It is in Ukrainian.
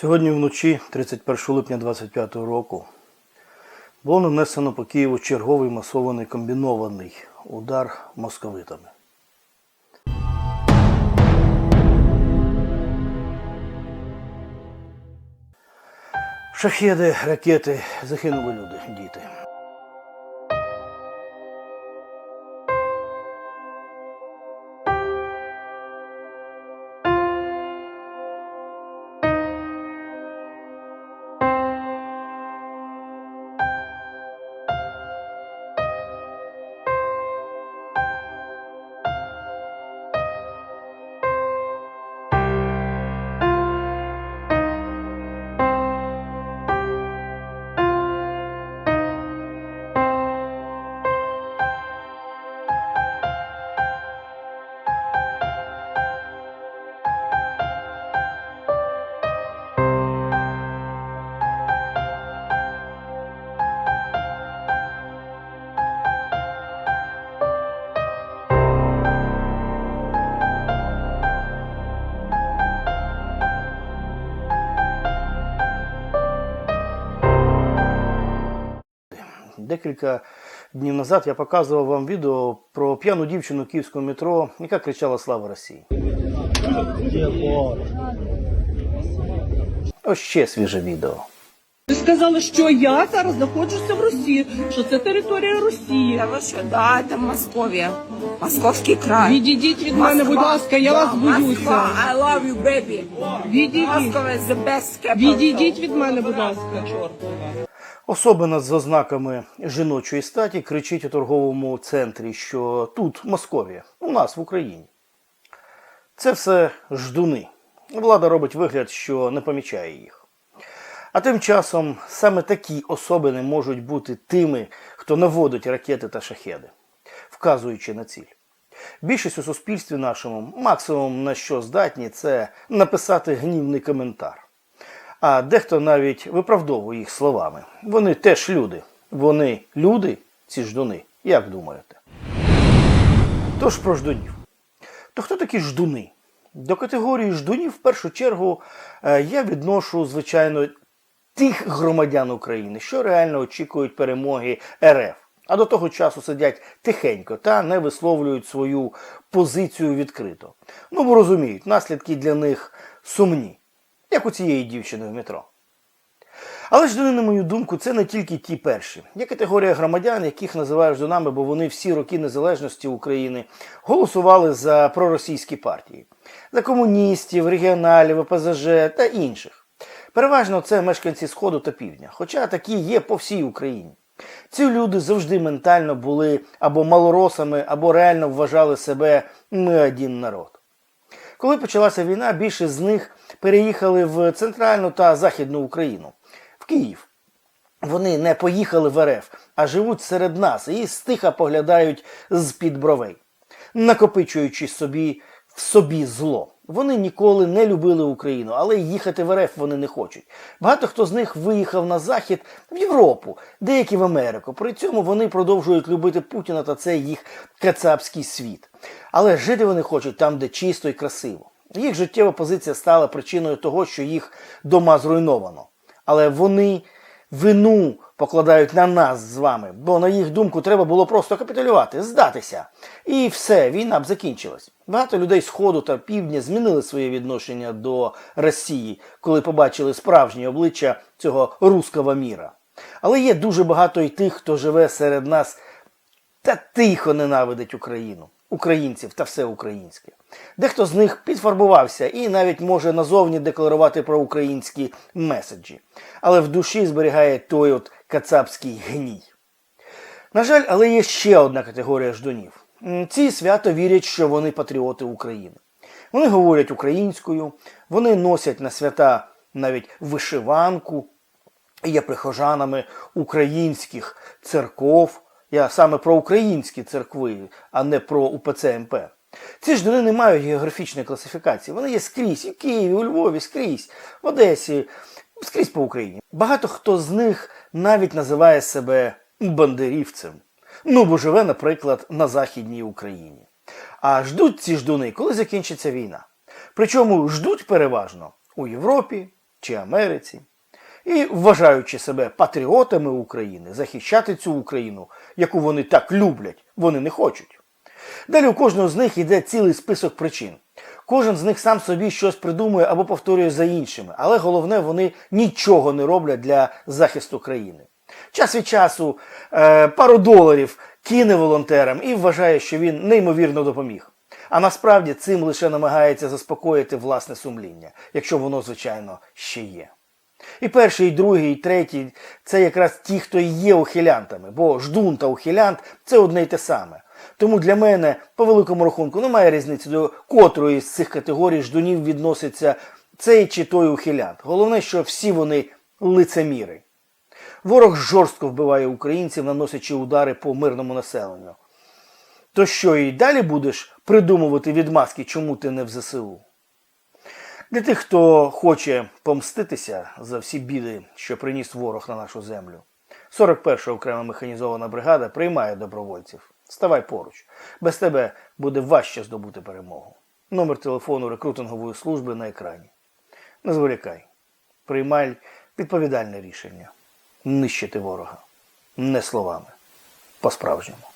Сьогодні вночі, 31 липня 2025 року, було нанесено по Києву черговий масований комбінований удар московитами. Шахеди, ракети, загинули люди, діти. Декілька днів назад я показував вам відео про п'яну дівчину київського метро, яка кричала Слава Росії. Ось ще свіже відео. Ви сказали, що я зараз знаходжуся в Росії, що це територія Росії. Да вы что, да, это Московия. Московский край. Відійдіть від мене, будь ласка, я вас боюся. Москва, I love you, baby. Відійдіть. Moscow is the best capital. Відійдіть від мене, будь ласка. Особина з ознаками жіночої статі кричить у торговому центрі, що тут Московія, у нас в Україні. Це все ждуни. Влада робить вигляд, що не помічає їх. А тим часом саме такі особини можуть бути тими, хто наводить ракети та шахеди, вказуючи на ціль. Більшість у суспільстві нашому максимум на що здатні, це написати гнівний коментар. А дехто навіть виправдовує їх словами. Вони теж люди. Вони люди, ці ждуни. Як думаєте? Тож про ждунів. То хто такі ждуни? До категорії ждунів в першу чергу е, я відношу, звичайно, тих громадян України, що реально очікують перемоги РФ. А до того часу сидять тихенько та не висловлюють свою позицію відкрито. Ну, розуміють, наслідки для них сумні, як у цієї дівчини в метро. Але ж, на мою думку, це не тільки ті перші. Є категорія громадян, яких називають ждунами, бо вони всі роки незалежності України голосували за проросійські партії, за комуністів, регіоналів, ОПЗЖ та інших. Переважно це мешканці Сходу та Півдня, хоча такі є по всій Україні. Ці люди завжди ментально були або малоросами, або реально вважали себе ми один народ. Коли почалася війна, більшість з них переїхали в центральну та західну Україну, в Київ. Вони не поїхали в РФ, а живуть серед нас і стиха поглядають з-під бровей, накопичуючи собі в собі зло. Вони ніколи не любили Україну, але їхати в РФ вони не хочуть. Багато хто з них виїхав на захід в Європу, деякі в Америку. При цьому вони продовжують любити Путіна та це їх кацапський світ. Але жити вони хочуть там, де чисто і красиво. Їх життєва позиція стала причиною того, що їх дома зруйновано. Але вони вину покладають на нас з вами, бо на їх думку треба було просто капітулювати, здатися. І все, війна б закінчилась. Багато людей Сходу та Півдня змінили своє відношення до Росії, коли побачили справжнє обличчя цього руского міра. Але є дуже багато і тих, хто живе серед нас та тихо ненавидить Україну, українців та все українське. Дехто з них підфарбувався і навіть може назовні декларувати про українські меседжі, але в душі зберігає той от кацапський гній. На жаль, але є ще одна категорія ждунів. Ці свято вірять, що вони патріоти України. Вони говорять українською, вони носять на свята навіть вишиванку, є прихожанами українських церков. Я саме про українські церкви, а не про УПЦ МП. Ці ж не мають географічної класифікації. Вони є скрізь, в Києві, у Львові, скрізь, в Одесі, скрізь по Україні. Багато хто з них навіть називає себе бандерівцем. Ну, бо живе, наприклад, на Західній Україні. А ждуть ці ждуни, коли закінчиться війна. Причому ждуть переважно у Європі, чи Америці. І, вважаючи себе патріотами України, захищати цю Україну, яку вони так люблять, вони не хочуть. Далі у кожного з них йде цілий список причин. Кожен з них сам собі щось придумує або повторює за іншими, але головне, вони нічого не роблять для захисту країни. Час від часу е, пару доларів кине волонтерам і вважає, що він неймовірно допоміг. А насправді цим лише намагається заспокоїти власне сумління, якщо воно, звичайно, ще є. І перший, і другий, і третій це якраз ті, хто і є ухилянтами, бо ждун та ухилянт це одне й те саме. Тому для мене, по великому рахунку, немає різниці до котрої з цих категорій ждунів відноситься цей чи той ухилянт. Головне, що всі вони лицеміри. Ворог жорстко вбиває українців, наносячи удари по мирному населенню. То що і далі будеш придумувати відмазки, чому ти не в ЗСУ? Для тих, хто хоче помститися за всі біди, що приніс ворог на нашу землю, 41-ша окрема механізована бригада приймає добровольців. Ставай поруч. Без тебе буде важче здобути перемогу. Номер телефону рекрутингової служби на екрані. Не зволікай. Приймай відповідальне рішення. Нищити ворога. Не словами. По-справжньому.